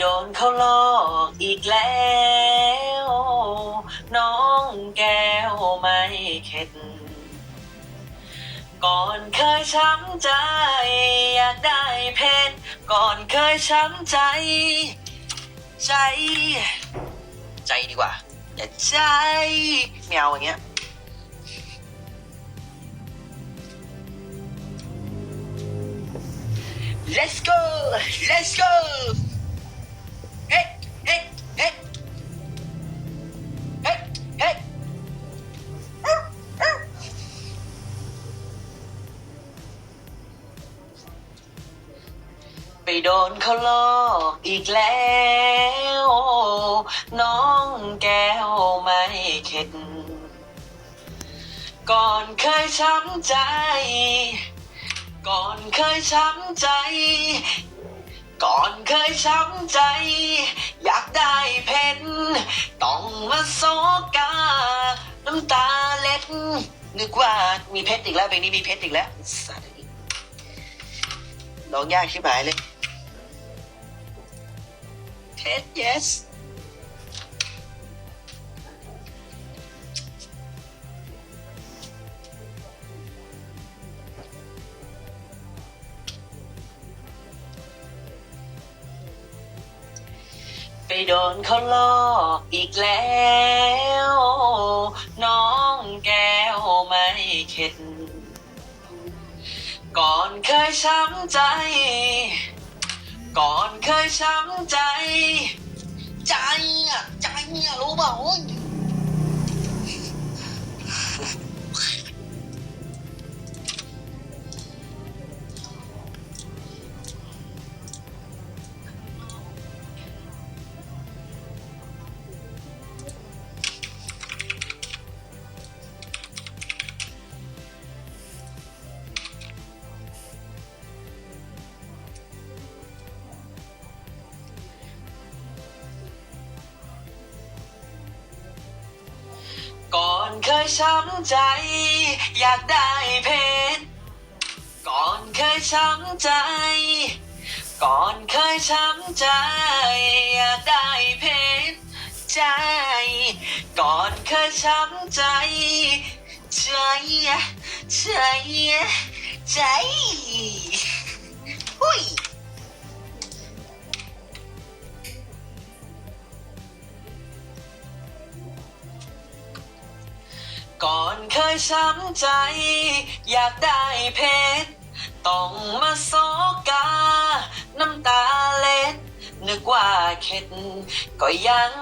โดนเขาหลอกอีกแล้ว น้องแก้วไม่เข็ด ก่อนเคยช้ำใจ อยากได้เพชรก่อนเคยช้ำใจ ใจ ใจดีกว่า อย่าใจแมวอย่างเงี้ย let's go let's go นเขาลอกอีกแล้ว น้องแก้วไม่เข็ด ก่อนเคยช้ำใจ ก่อนเคยช้ำใจ ก่อนเคยช้ำใจ อยากได้เพชรต้องมาโซกา น้ำตาเล็ด นึกว่ามีเพชรอีกแล้วเพลงนี้มีเพชรอีกแล้วร้องยากชิบหายเลย เพชร yes ไปโดนเขาหลอกอีกแล้ว น้องแก้วไม่เข็ด ก่อนเคยช้ำใจ ก่อนเคยช้ำใจ ใจอะใจอะรู้เปล่า ยช้ำใจ อยากได้เพชรก่อนเคยช้ำใจ ก่อนเคยช้ำใจ อยากได้เพชรใจ ก่อนเคยช้ำใจใจใจใจ ก่อนเคยช้ำใจ อยากได้เพชร ต้องมาโซกา น้ำตาเล็ด นึกว่าเข็ดก็ยัง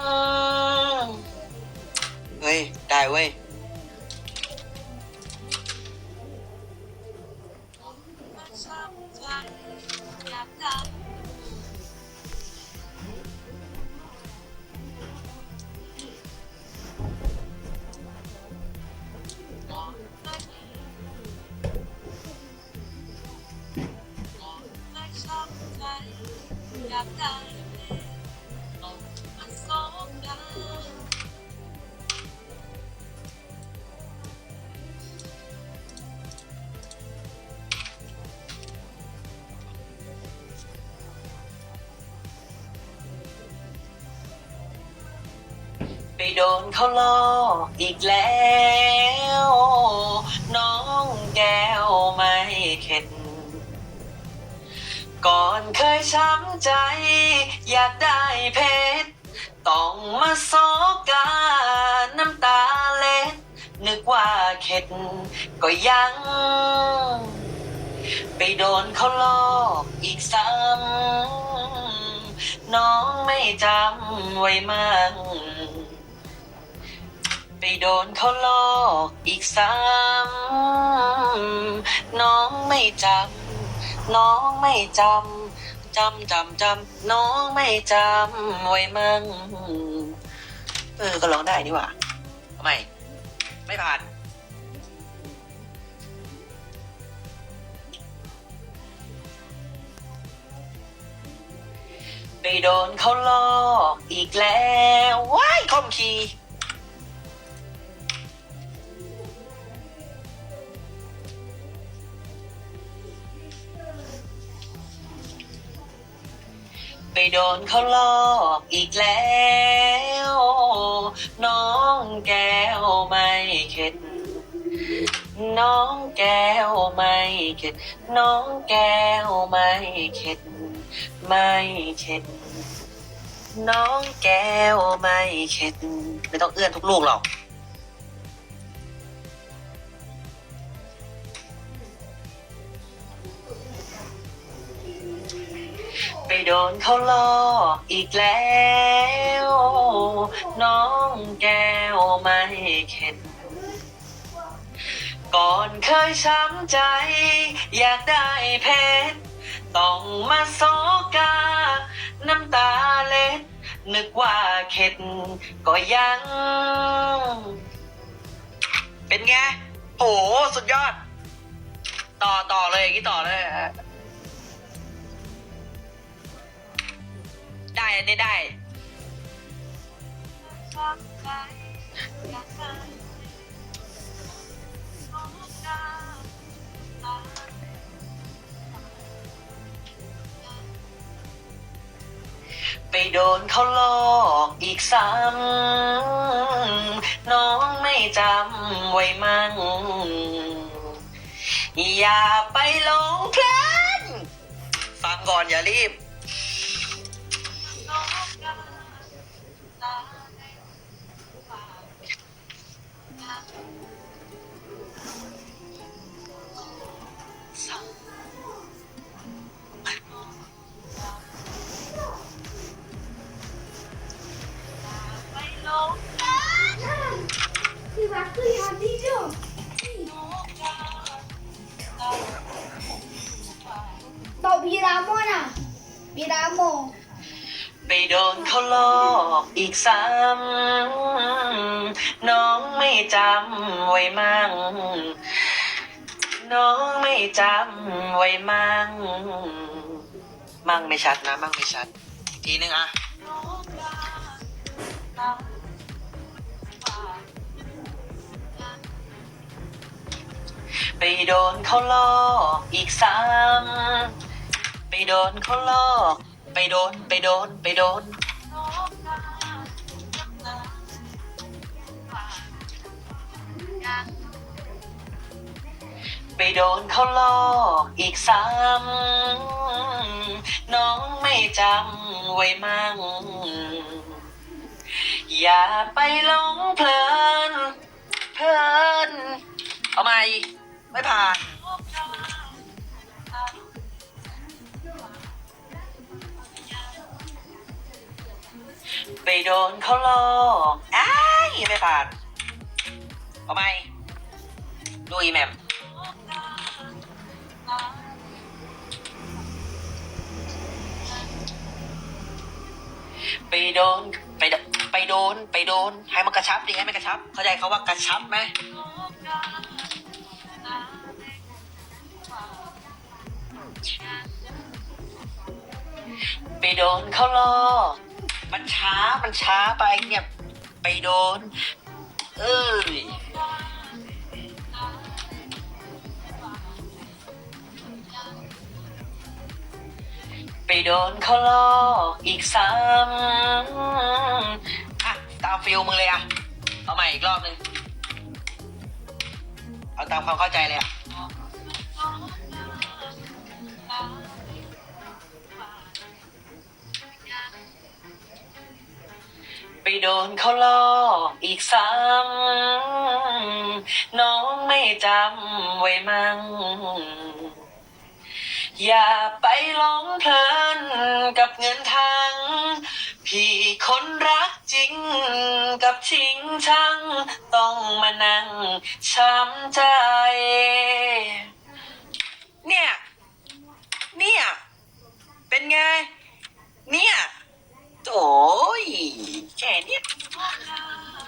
เฮ้ย ได้เว้ยไไปโดนเขาหลอกอีกแล้ว ก่อนเคยช้ำใจ อยากได้เพชร ต้องมาโซกาน้ำตาเล็ด นึกว่าเข็ดก็ยัง ไปโดนเขาหลอกอีกซ้ำน้องไม่จำไว้มั่งไปโดนเขาหลอกอีกซ้ำน้องไม่จำ น้องไม่จำจำจำจำน้องไม่จำไว้มั่งเออก็ร้องได้นี่หว่าทำไมไม่ผ่านไปโดนเขาลอกอีกแล้วว้ายคอมคีย์ โดนเขาหลอกอีกแล้ว น้องแก้วไม่เข็ด น้องแก้วไม่เข็ด น้องแก้วไม่เข็ด ไม่เข็ด น้องแก้วไม่เข็ด ไม่ต้องเอื้อนทุกลูกหรอก ดนเขาหลออีกแล้ว น้องแก้วไม่เข็ด ก่อนเคยช้ำใจ อยากได้เพชร ต้องมาโซกา น้ำตาเล็ด นึกว่าเข็ดก็ยัง เป็นไง โห สุดยอด ต่อต่อเลยอย่างนี้ต่อเลย อันนี้ได้ไปโดนเขาหลอกอีกซ้ำน้องไม่จำไว้มั่ง อย่าไปหลงเพลินฟังก่อนอย่ารีบ Tu vas plus un bijou. Tao Biramo na. Biramo. ไปโดนเขาลอกอีกซ้ำน้องไม่จำไว้มั่ง น้องไม่จำไว้มั่ง มั่งไม่ชัดนะ มั่งไม่ชัดอีกทีนึงอะ ไปโดนเขาลอกอีกซ้ำไปโดนเขาลอกไปโดนไปโดนไปโดน ไปโดนเขาลอกอีกซ้ำน้องไม่จำไว้มั่ง อย่าไปหลงเพลิน เพลิน เอาไหม ไม่ผ่าน ไปโดนเขาหลอกอ้ายไม่ผ่านเอาไหมดูอีแมมไปโดนไปโดนไปโดน ไปโดน ให้มันกระชับดีให้มันกระชับ เข้าใจเขาว่ากระชับไหม ไปโดนเขาหลอมันช้ามันช้าไปเนี่ยไปโดน เอ้ยไปโดนเขาหลออีกซ้ำอะตามฟิลมึงเลยอะ เอาใหม่อีกรอบหนึ่งเอาตามความเข้าใจเลยอะ โดนเขาล่ออีกซ้ำน้องไม่จำไว้มั่งอย่าไปหลงเพลินกับเงินทางพี่คนรักจริงกับชิงชังต้องมานั่งช้ำใจ เนี่ย เนี่ย เป็นไง เนี่ย 所以真的不错呢